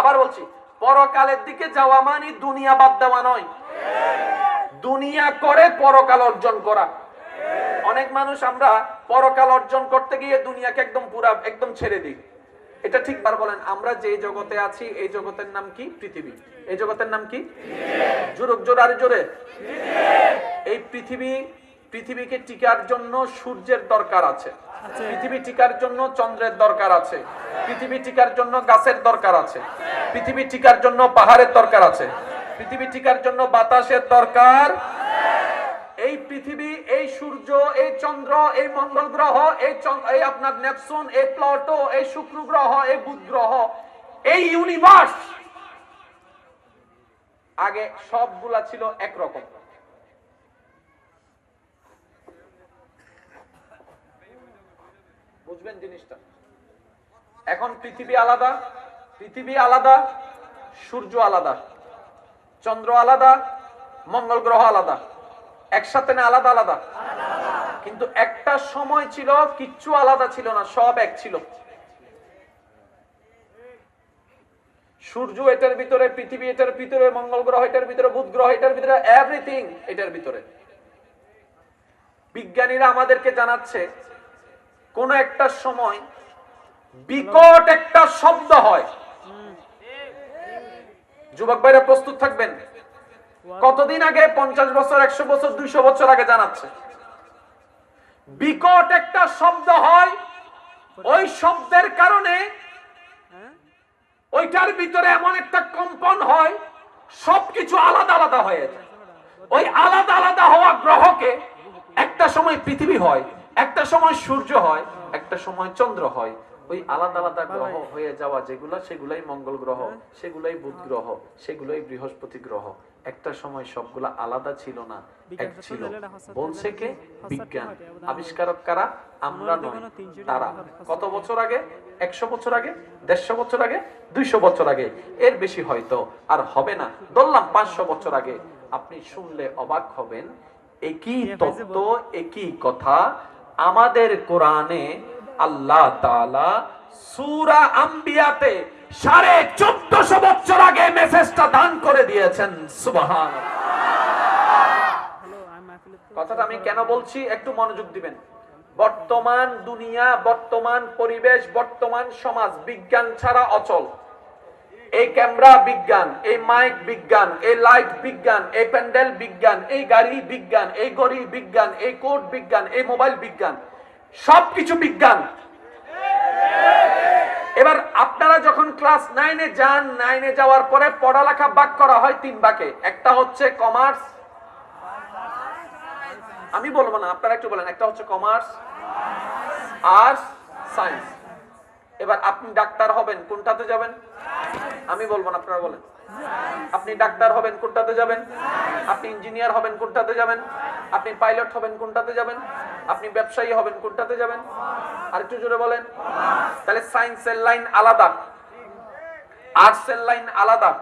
আবার বলছি, পরকালের দিকে যাওয়া মানে দুনিয়া বাদ দেওয়া নয়। দুনিয়া করে পরকাল অর্জন করা। অনেক মানুষ আমরা পরকাল অর্জন করতে গিয়ে দুনিয়াকে একদম পুরা, একদম ছেড়ে দিই। এটা ঠিক বার বলেন, আমরা যে জগতে আছি, এই জগতের নাম কি? পৃথিবী। এই জগতের নাম কি? জোরক জোর, আর জোরে। এই পৃথিবী, পৃথিবীকে টিকার জন্য সূর্যের দরকার আছে। পৃথিবী টিকার জন্য চন্দ্রের দরকার আছে। পৃথিবী টিকার জন্য গাছের দরকার আছে। পৃথিবী টিকার জন্য পাহাড়ের দরকার আছে। পৃথিবী টিকার জন্য বাতাসের দরকার। এই পৃথিবী, এই সূর্য, এই চন্দ্র, এই মঙ্গল গ্রহ, এই এই আপনার নেপসুন এই প্লটো, এই শুক্র গ্রহ, এই বুধ গ্রহ, এই ইউনিভার্স আগে সবগুলা ছিল একরকম। বুঝবেন জিনিসটা। এখন পৃথিবী আলাদা পৃথিবী আলাদা, সূর্য আলাদা, চন্দ্র আলাদা, মঙ্গল গ্রহ আলাদা। একসাথে না আলাদা আলাদা। কিন্তু একটা সময় ছিল, কিচ্ছু আলাদা ছিল না, সব এক ছিল। সূর্য এটার ভিতরে, পৃথিবী এটার ভিতরে, মঙ্গল গ্রহ এটার ভিতরে, বুধ গ্রহ এটার ভিতরে এভরিথিং এটার ভিতরে। বিজ্ঞানীরা আমাদেরকে জানাচ্ছে কোন একটা সময় বিকট একটা শব্দ হয়। যুবক ভাইরা প্রস্তুত থাকবেন? কতদিন আগে? পঞ্চাশ বছর, একশো বছর, দুইশো বছর আগে জানাচ্ছে। বিকট একটা শব্দ হয়, ওই শব্দের কারণে ওইটার ভিতরে এমন একটা কম্পন হয়, সবকিছু আলাদা আলাদা হয়ে ওই আলাদা আলাদা হওয়া গ্রহকে একটা সময় পৃথিবী হয়। একটা সময় সূর্য হয় একটা সময় চন্দ্র হয়। ওই আলাদা আলাদা গ্রহ হয়ে যাওয়া যেগুলা সেগুলাই মঙ্গল গ্রহ সেগুলাই বুধ গ্রহ সেগুলাই বৃহস্পতি গ্রহ। একটা সময় সবগুলা আলাদা ছিল না এক ছিল। বলছে কে? বিজ্ঞান। আবিষ্কারক কারা? আমরা নয় তারা। কত বছর আগে? একশো বছর আগে? দেড়শো বছর আগে? দুইশো বছর আগে? এর বেশি হয়তো আর হবে না। ধরলাম পাঁচশো বছর আগে। আপনি শুনলে অবাক হবেন একই তত্ত্ব একই কথা আমাদের কোরআনে আল্লাহ তাআলা সূরা আম্বিয়াতে সাড়ে চোদ্দশো বছর আগে মেসেজটা দান করে দিয়েছেন সুবাহান কথাটা আমি কেন বলছি? একটু মনোযোগ দিবেন। বর্তমান দুনিয়া, বর্তমান পরিবেশ, বর্তমান সমাজ, বিজ্ঞান ছাড়া অচল। এই ক্যামেরা বিজ্ঞান, এই মাইক বিজ্ঞান, এই লাইট বিজ্ঞান, এই প্যান্ডেল বিজ্ঞান, এই গাড়ি বিজ্ঞান, এই গড়ি বিজ্ঞান, এই কোড বিজ্ঞান, এই মোবাইল বিজ্ঞান, সবকিছু বিজ্ঞান। এবার আপনারা যখন ক্লাস নাইনে যান, নাইনে যাওয়ার পরে পড়ালেখা বাক করা হয় তিন বাকে। একটা হচ্ছে কমার্স। আমি বলব না, আপনারা একটু বলেন, একটা হচ্ছে কমার্স আর্টস সায়েন্স। এবার আপনি ডাক্তার হবেন, কোনটাতে যাবেন? আমি বলব না, আপনারা বলেন। আপনি ডাক্তার হবেন, কোনটাতে যাবেন? আপনি ইঞ্জিনিয়ার হবেন, কোনটাতে যাবেন? আপনি পাইলট হবেন, কোনটাতে যাবেন? আপনি ব্যবসায়ী হবেন, কোনটাতে যাবেন? আর একটু জোরে বলেন। তাহলে সায়েন্সের লাইন আলাদা। আর্টসের লাইন আলাদা।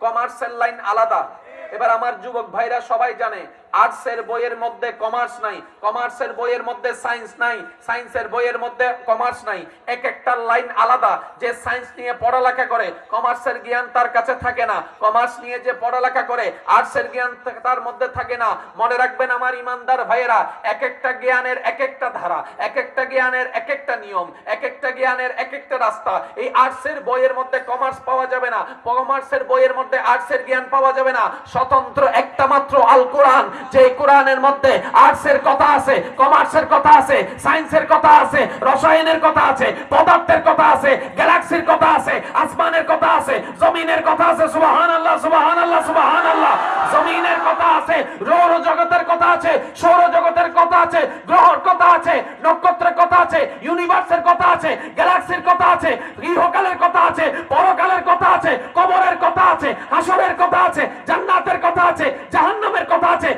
কমার্সের লাইন আলাদা। এবার আমার যুবক ভাইরা সবাই জানে আর্টসের বইয়ের মধ্যে কমার্স নাই কমার্সের বইয়ের মধ্যে সায়েন্স নাই সায়েন্সের বইয়ের মধ্যে কমার্স নাই। এক একটা লাইন আলাদা, যে সায়েন্স নিয়ে পড়ালেখা করে কমার্সের জ্ঞান তার কাছে থাকে না। কমার্স নিয়ে যে পড়ালেখা করে, আর্টসের জ্ঞান তার মধ্যে থাকে না। মনে রাখবেন আমার ইমানদার ভাইয়েরা, এক একটা জ্ঞানের এক একটা ধারা, এক একটা জ্ঞানের এক একটা নিয়ম, এক একটা জ্ঞানের এক একটা রাস্তা। এই আর্টসের বইয়ের মধ্যে কমার্স পাওয়া যাবে না। কমার্সের বইয়ের মধ্যে আর্টসের জ্ঞান পাওয়া যাবে না। স্বতন্ত্র একটা মাত্র আল কোরআন যে কোরআনের মধ্যে আর্টসের কথা আছে কমার্সের কথা আছে সায়েন্সের কথা আছে রসায়নের কথা আছে পদার্থের কথা আছে গ্যালাক্সির কথা আছে আসমানের কথা আছে জমিনের কথা আছে সুবহান আল্লাহ সুবহান আল্লাহ সুবহান আল্লাহ জমিনের কথা আছে রৌর জগতের কথা আছে সৌর জগতের কথা আছে গ্রহর কথা আছে নক্ষত্রের কথা আছে ইউনিভার্সের কথা আছে গ্যালাক্সির কথা আছে ইহকালের কথা আছে পরকালের কথা আছে কবরের কথা আছে হাসরের কথা আছে জান্নাতের কথা আছে জাহান্নামের কথা আছে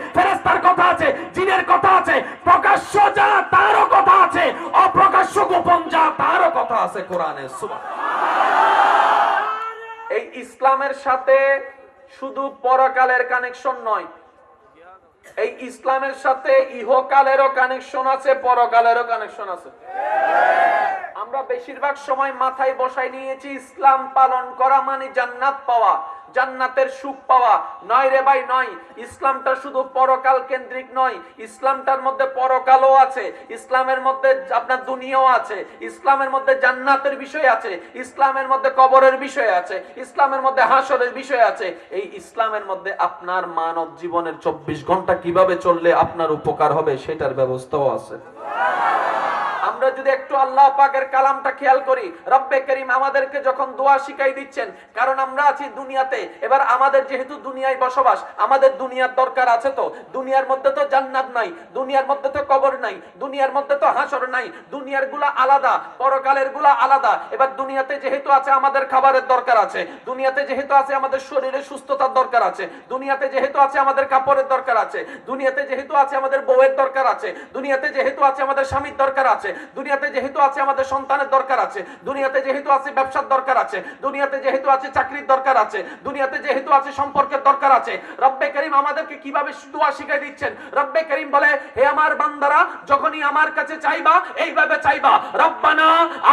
কথা আছে, জিনের কথা আছে, প্রকাশ্য যা তারও কথা আছে, অপ্রকাশ্য গোপন যা তারও কথা আছে কোরআনে এই ইসলামের সাথে শুধু পরকালের কানেকশন নয়, এই ইসলামের সাথে ইহকালেরও কানেকশন আছে, পরকালেরও কানেকশন আছে। আমরা বেশিরভাগ সময় মাথায় বসাই নিয়েছি, ইসলাম পালন করা মানে জান্নাত পাওয়া। জান্নাতের সুখ পাওয়া। নয় রে ভাই, নয়। ইসলামটা শুধু পরকাল কেন্দ্রিক নয়। ইসলামটার মধ্যে পরকালও আছে। ইসলামের মধ্যে আপনার দুনিয়াও আছে। ইসলামের মধ্যে জান্নাতের বিষয় আছে। ইসলামের মধ্যে কবরের বিষয় আছে। ইসলামের মধ্যে হাসরের বিষয় আছে। এই ইসলামের মধ্যে আপনার মানব জীবনের চব্বিশ ঘণ্টা কীভাবে চললে আপনার উপকার হবে, সেটার ব্যবস্থাও আছে। আমরা যদি একটু আল্লাহ পাকের কালামটা খেয়াল করি, রব্বে করিম আমাদেরকে যখন দোয়া শিখাই দিচ্ছেন, কারণ আমরা আছি দুনিয়াতে, এবার আমাদের যেহেতু দুনিয়ায় বসবাস, আমাদের দুনিয়ার দরকার আছে তো, দুনিয়ার মধ্যে তো জান্নাত নাই, দুনিয়ার মধ্যে তো কবর নাই, দুনিয়ার মধ্যে তো হাসর নাই, দুনিয়ারগুলা আলাদা, পরকালেরগুলা আলাদা, এবার দুনিয়াতে যেহেতু আছে আমাদের খাবারের দরকার আছে, দুনিয়াতে যেহেতু আছে আমাদের শরীরের সুস্থতার দরকার আছে, দুনিয়াতে যেহেতু আছে আমাদের কাপড়ের দরকার আছে, দুনিয়াতে যেহেতু আছে আমাদের বউয়ের দরকার আছে, দুনিয়াতে যেহেতু আছে আমাদের স্বামীর দরকার আছে দুনিয়াতে যেহেতু আছে আমাদের সন্তানের দরকার আছে, দুনিয়াতে যেহেতু আছে ব্যবসার দরকার আছে, দুনিয়াতে যেহেতু আছে চাকরির দরকার আছে, দুনিয়াতে যেহেতু আছে সম্পর্কের দরকার আছে, রব্বে করিম আমাদেরকে কীভাবে দোয়া শিখাই দিচ্ছেন? রব্বে করিম বলে, হে আমার বান্দারা, যখনই আমার কাছে চাইবা, এইভাবে চাইবা, রব্বানা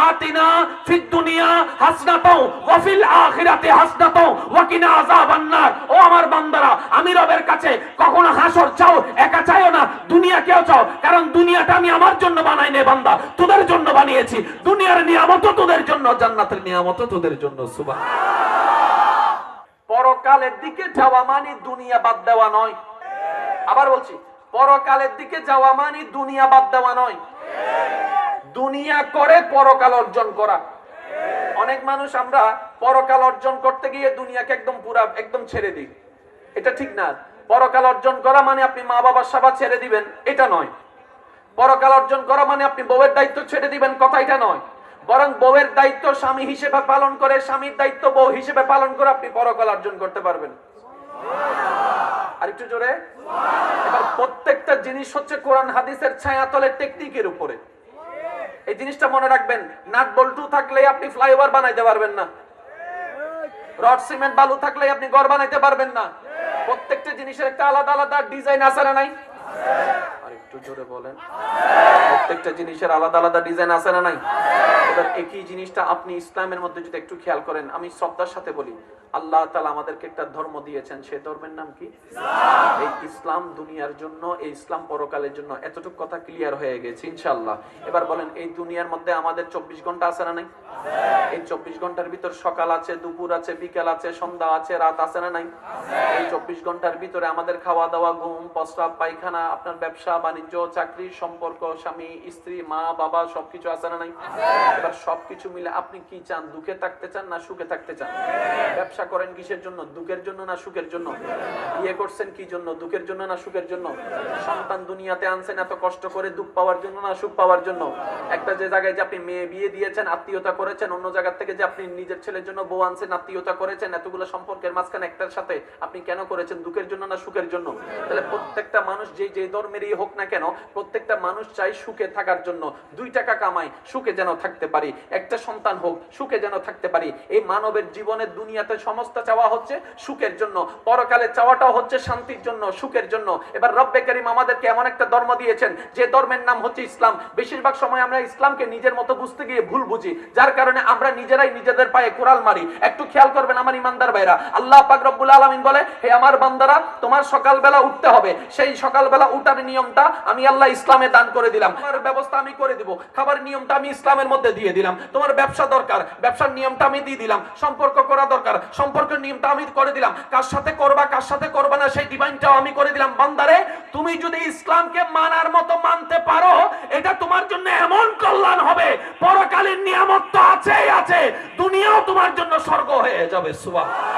আতিনা ফিদ দুনিয়া হাসনাতাও ওয়া ফিল আখিরাতি হাসনাতাও ওয়া কিনা আযাবান নার ও আমার বান্দারা, আমি রবের কাছে কখনো হাসর চাও একা চাইও না, দুনিয়া কেউ চাও, কারণ দুনিয়াটা আমি আমার জন্য বানাই নে বান্দা। তোদের জন্য বানিয়েছি। দুনিয়ার নিয়ামত তোদের জন্য, জান্নাতের নিয়ামত তোদের জন্য, সুবহান। পরকালের দিকে যাওয়া মানে দুনিয়া বাদ দেওয়া নয়। আবার বলছি, পরকালের দিকে যাওয়া মানে দুনিয়া বাদ দেওয়া নয়। দুনিয়া করে পরকাল অর্জন করা। অনেক মানুষ আমরা পরকাল অর্জন করতে গিয়ে দুনিয়াকে একদম পুরা, একদম ছেড়ে দিই। এটা ঠিক না। পরকাল অর্জন করা মানে আপনি মা বাবার সেবা ছেড়ে দিবেন, এটা নয়। পরকাল অর্জন করা মানে আপনি বউয়ের দায়িত্ব ছেড়ে দিবেন কথা এটা নয়। বরং বউয়ের দায়িত্ব স্বামী হিসেবে পালন করে, স্বামীর দায়িত্ব বউ হিসেবে পালন করে আপনি পরকাল অর্জন করতে পারবেন। আরেকটু জোরে। এবার প্রত্যেকটা জিনিস হচ্ছে কোরআন, হাদিসের ছায়াতলের টেকনিকের উপরে। এই জিনিসটা মনে রাখবেন, নাট বল্টু থাকলে আপনি ফ্লাইওভার বানাইতে পারবেন না। রড, সিমেন্ট, বালু থাকলে আপনি ঘর বানাইতে পারবেন না। প্রত্যেকটা জিনিসের একটা আলাদা আলাদা ডিজাইন আছে না নাই? একটু জোরে বলেন। প্রত্যেকটা জিনিসের আলাদা আলাদা ডিজাইন আছে না নাই? এবার একই জিনিসটা আপনি ইসলামের মধ্যে যদি একটু খেয়াল করেন, আমি শ্রদ্ধার সাথে বলি আল্লাহ তাআলা আমাদেরকে একটা ধর্ম দিয়েছেন সেই ধর্মের নাম কি? এই ইসলাম দুনিয়ার জন্য এই ইসলাম পরকালের জন্য এতটুকু কথা ক্লিয়ার হয়ে গেছে ইনশাআল্লাহ। এবার বলেন এই দুনিয়ার মধ্যে আমাদের চব্বিশ ঘণ্টা আছে না নাই? এই চব্বিশ ঘণ্টার ভিতর সকাল আছে দুপুর আছে বিকেল আছে সন্ধ্যা আছে রাত আছে না নাই? এই চব্বিশ ঘণ্টার ভিতরে আমাদের খাওয়া দাওয়া ঘুম প্রস্রাব পায়খানা আপনার ব্যবসা বাণিজ্য চাকরি সম্পর্ক স্বামী স্ত্রী মা বাবা সবকিছু আছে না নাই? এবার সবকিছু মিলে আপনি কি চান দুঃখে থাকতে চান না সুখে থাকতে চান? ব্যবসা করেন কিসের জন্য? দুঃখের জন্য না সুখের জন্য? বিয়ে করছেন কি জন্য? দুঃখের জন্য না সুখের জন্য? সন্তান দুনিয়াতে আনছেন এত কষ্ট করে দুঃখ পাওয়ার জন্য না সুখ পাওয়ার জন্য? একটা যে জায়গায় যে আপনি মেয়ে বিয়ে দিয়েছেন, আত্মীয়তা করেছেন, অন্য জায়গা থেকে যে আপনি নিজের ছেলের জন্য বউ আনছেন, আত্মীয়তা করেছেন, এতগুলো সম্পর্কের মাঝখানে একটার সাথে আপনি কেন করেছেন? দুঃখের জন্য না সুখের জন্য? তাহলে প্রত্যেকটা মানুষ যে যে ধর্মেরই হোক না কেন, প্রত্যেকটা মানুষ চাই সুখে থাকার জন্য। দুই টাকা কামাই, সুখে যেন থাকতে পারি। একটা সন্তান হোক, সুখে যেন থাকতে পারি। এই মানবের জীবনের দুনিয়াতে সমস্ত চাওয়া হচ্ছে সুখের জন্য। পরকালে চাওয়াটাও হচ্ছে শান্তির জন্য, সুখের জন্য। এবার রব্বে করিম আমাদেরকে এমন একটা ধর্ম দিয়েছেন, যে ধর্মের নাম হচ্ছে ইসলাম। বেশিরভাগ সময় আমরা ইসলামকে নিজের মতো বুঝতে গিয়ে ভুল বুঝি, যার কারণে আমরা নিজেরাই নিজেদের পায়ে কোরাল মারি। একটু খেয়াল করবেন আমার ইমানদার ভাইরা, আল্লাহ পাক রব্বুল আলামিন বলে, হে আমার বান্দারা, তোমার সকালবেলা উঠতে হবে। সেই সকালবেলা উঠার নিয়মটা আমি আল্লাহ ইসলামে দান করে দিলাম। তোমার ব্যবস্থা আমি করে দিব। খাবার নিয়মটা আমি ইসলামের মধ্যে দিয়ে দিলাম। তোমার ব্যবসা দরকার। ব্যবসার নিয়মটা আমি দিয়ে দিলাম। সম্পর্ক করা দরকার। সম্পর্কের নিয়মটা আমি করে দিলাম। কার সাথে করবা, কার সাথে করবা না, সেই ডিভাইনটাও আমি করে দিলাম। বান্দারে, তুমি যদি ইসলামকে মানার মতো মানতে পারো, এটা তোমার জন্য এমন কল্যাণ হবে। পরকালীন নিয়ামত তো আছেই, আছে। দুনিয়াও তোমার জন্য স্বর্গ হয়ে যাবে সুবহান